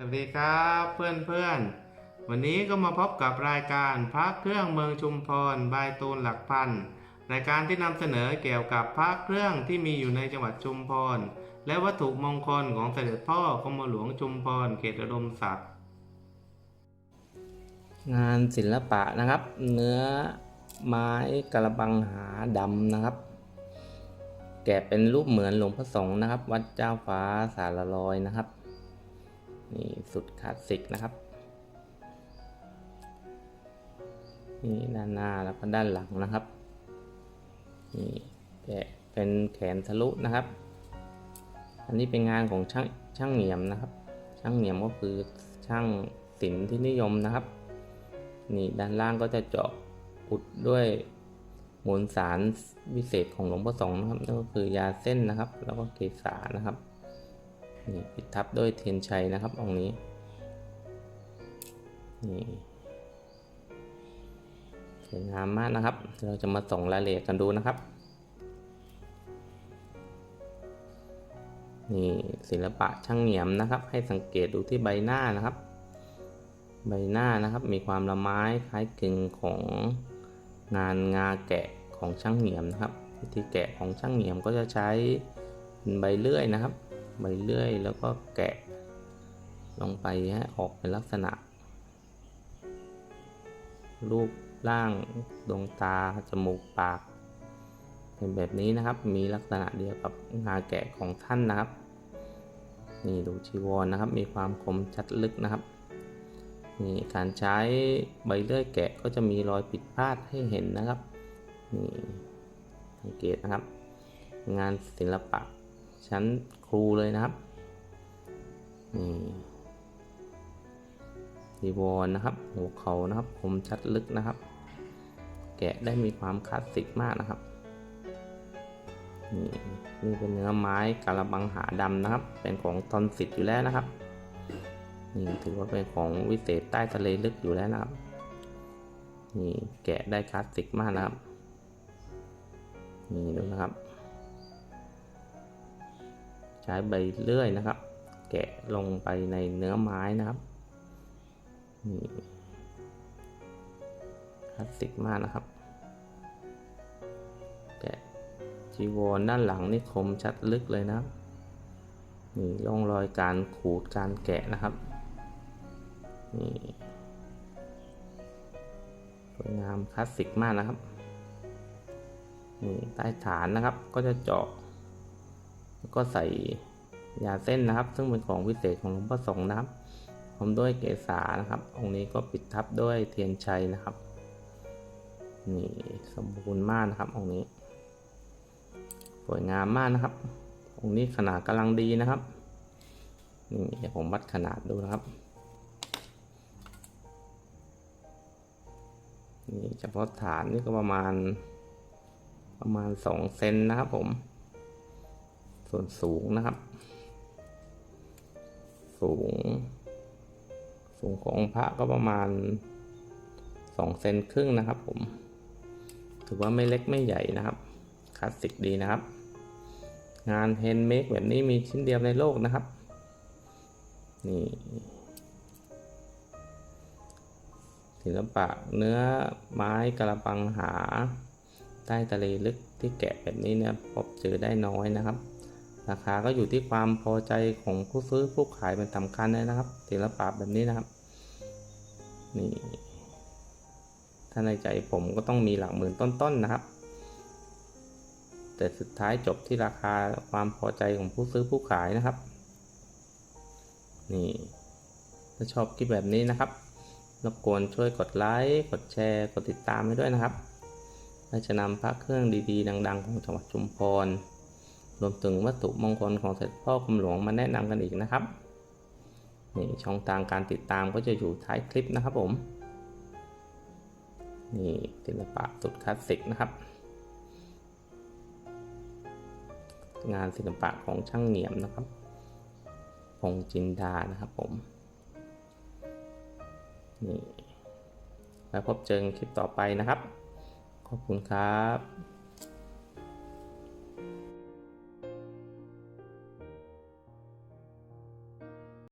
สวัสดีครับเพื่อนเพื่อนวันนี้ก็มาพบกับรายการพระเครื่องเมืองชุมพรบายตูนหลักพันรายการที่นำเสนอเกี่ยวกับพระเครื่องที่มีอยู่ในจังหวัดชุมพร และวัตถุมงคลของเสด็จพ่อกรมหลวงชุมพรเขตอุดมศักดิ์งานศิลปะนะครับ เนื้อไม้กระบังหาดำนะครับ แกะเป็นรูปเหมือนหลวงพ่อสงฆ์นะครับ วัดเจ้าฟ้าสารลอยนะครับ นี่สุดคลาสสิกนะครับ นี่ด้านหน้าแล้วก็ด้านหลังนะครับ นี่แกะเป็นแขนทะลุนะครับ อันนี้เป็นงานของช่างช่างเหนียมนะครับ ช่างเหนียมก็คือช่างศิลป์ที่นิยมนะครับ นี่ด้านล่างก็จะเจาะอุดด้วยมวลสารวิเศษของหลวงพ่อสองนะครับนั่นก็คือยาเส้นนะครับ แล้วก็เกสานะครับ นี่ปิดทับด้วยเทียนชัยนะครับองค์นี้นี่สวยงามมากนะครับ เราจะมาส่องรายละเอียดกันดูนะครับ นี่ศิลปะช่างเหนียมนะครับ ให้สังเกตดูที่ใบหน้านะครับ ใบหน้านะครับมีความละไม้คล้ายคลึงของงานงาแกะของช่างเหนียมนะครับ วิธีแกะของช่างเหนียมก็จะใช้เป็นใบเลื่อยนะครับ ใบเลื่อยแล้วก็แกะลงไปให้ออกเป็นลักษณะ รูปร่างดวงตา จมูกปาก เป็นแบบนี้นะครับมีลักษณะเดียวกับงาแกะของท่านนะครับ นี่ดูจีวรนะครับ มีความคมชัดลึกนะครับนี่การใช้ใบเลื่อยแกะก็จะมีรอยผิดพลาดให้เห็นนะครับนี่สังเกตนะครับ งานศิลปะ ชั้นครูเลยนะครับนี่ดีวอนนะครับหัวเขานะครับคมชัดลึกนะครับ แกะได้มีความคลาสสิกมากนะครับนี่นี่เป็นเนื้อไม้กระบังหาดำนะครับ เป็นของตอนสิทธิ์อยู่แล้วนะครับนี่ถือว่าเป็นของวิเศษใต้ทะเลลึกอยู่แล้วนะครับนี่แกะได้คลาสสิกมากนะครับนี่ดูนะครับ ช้ใบเลื่อยนะครับ แกะลงไปในเนื้อไม้นะครับนี่คลาสสิกมากนะครับ แกะจีวรด้านหลังนี่คมชัดลึกเลยนะครับนี่ร่องรอยการขูดการแกะนะครับนี่สวยงามคลาสสิกมากนะครับนี่ใต้ฐานนะครับก็จะเจาะ แล้วก็ใส่ยาเส้นนะครับ ซึ่งเป็นของวิเศษของหลวงพ่อสงฆ์นะครับพร้อมด้วยเกสานะครับ องค์นี้ก็ปิดทับด้วยเทียนชัยนะครับนี่สมบูรณ์มากนะครับองค์นี้ สวยงามมากนะครับ องค์นี้ขนาดกำลังดีนะครับนี่เดี๋ยวผมวัดขนาดดูนะครับนี่เฉพาะฐานนี่ก็ประมาณประมาณสองเซนนะครับผม ส่วนสูงนะครับ สูง สูงของพระก็ประมาณสองเซนครึ่งนะครับผม ถือว่าไม่เล็กไม่ใหญ่นะครับ คลาสสิกดีนะครับ งานแฮนด์เมดแบบนี้มีชิ้นเดียวในโลกนะครับ นี่ศิลปะเนื้อไม้กระปังหา ใต้ทะเลลึกที่แกะแบบนี้เนี่ยพบเจอได้น้อยนะครับ ราคาก็อยู่ที่ความพอใจของผู้ซื้อผู้ขายเป็นสำคัญเลยนะครับศิลปะแบบนี้นะครับนี่ถ้าในใจผมก็ต้องมีหลักหมื่นต้นๆนนะครับ แต่สุดท้ายจบที่ราคาความพอใจของผู้ซื้อผู้ขายนะครับ นี่ถ้าชอบคลิปแบบนี้นะครับรบกวนช่วยกดไลค์กดแชร์ กดติดตามให้ด้วยนะครับและจะนำพระเครื่องดีๆ ดัง ๆ ของจังหวัดชุมพร รวมถึงวัตถุมงคลของเสด็จพ่อกรมหลวงมาแนะนำกันอีกนะครับนี่ช่องทางการติดตามก็จะอยู่ท้ายคลิปนะครับผมนี่ศิลปะสุดคลาสสิกนะครับ งานศิลปะของช่างเหนียมนะครับพงจินดานะครับผมนี่แล้วพบเจอกันคลิปต่อไปนะครับ ขอบคุณครับ